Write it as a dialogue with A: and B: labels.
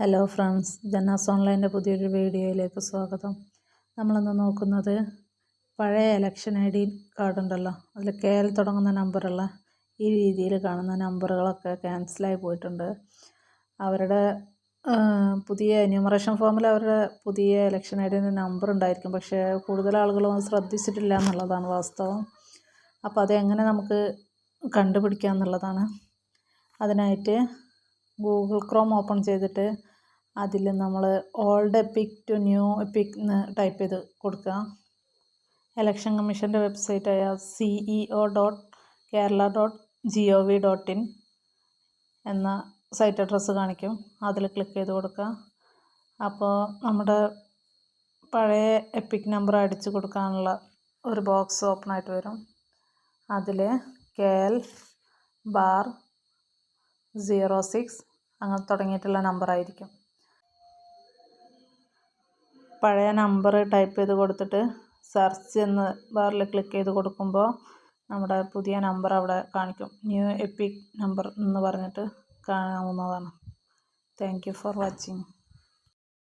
A: Hello friends Janna's ഓൺലൈന്റെ പുതിയൊരു വീഡിയോയിലേക്ക് സ്വാഗതം. നമ്മളിന്ന് നോക്കുന്നത് പഴയ ഇലക്ഷൻ ഐ ഡി കാർഡ് ഉണ്ടല്ലോ അതിൽ കെ തുടങ്ങുന്ന നമ്പറുള്ള ഈ രീതിയിൽ കാണുന്ന നമ്പറുകളൊക്കെ ക്യാൻസലായി പോയിട്ടുണ്ട്. അവരുടെ പുതിയ ന്യൂമറേഷൻ ഫോമിൽ അവരുടെ പുതിയ ഇലക്ഷൻ ഐ ഡിന്റെ നമ്പർ ഉണ്ടായിരിക്കും. പക്ഷേ കൂടുതൽ ആളുകളും ശ്രദ്ധിച്ചിട്ടില്ല എന്നുള്ളതാണ് വാസ്തവം. അപ്പോൾ അതെങ്ങനെ നമുക്ക് കണ്ടുപിടിക്കാം എന്നുള്ളതാണ്. അതിനായിട്ട് ഗൂഗിൾ ക്രോം ഓപ്പൺ ചെയ്തിട്ട് അതിൽ നമ്മൾ old EPIC to new EPIC എന്ന് ടൈപ്പ് ചെയ്ത് കൊടുക്കുക. ഇലക്ഷൻ കമ്മീഷന്റെ വെബ്സൈറ്റായ C E O dot Kerala dot G O V dot in എന്ന സൈറ്റ് അഡ്രസ്സ് കാണിക്കും. അതിൽ ക്ലിക്ക് ചെയ്ത് കൊടുക്കുക. അപ്പോൾ നമ്മുടെ പഴയ എപ്പിക് നമ്പർ അടിച്ചു കൊടുക്കാനുള്ള ഒരു ബോക്സ് ഓപ്പൺ ആയിട്ട് വരും. അതിൽ K L bar zero six അങ്ങനെ തുടങ്ങിയിട്ടുള്ള നമ്പറായിരിക്കും പഴയ നമ്പർ ടൈപ്പ് ചെയ്ത് കൊടുത്തിട്ട് സെർച്ച് എന്ന് ബാറിൽ ക്ലിക്ക് ചെയ്ത് കൊടുക്കുമ്പോൾ നമ്മുടെ പുതിയ നമ്പർ അവിടെ കാണിക്കും. ന്യൂ എപ്പിക് നമ്പർ എന്ന് പറഞ്ഞിട്ട് കാണാവുന്നതാണ്. Thank you for watching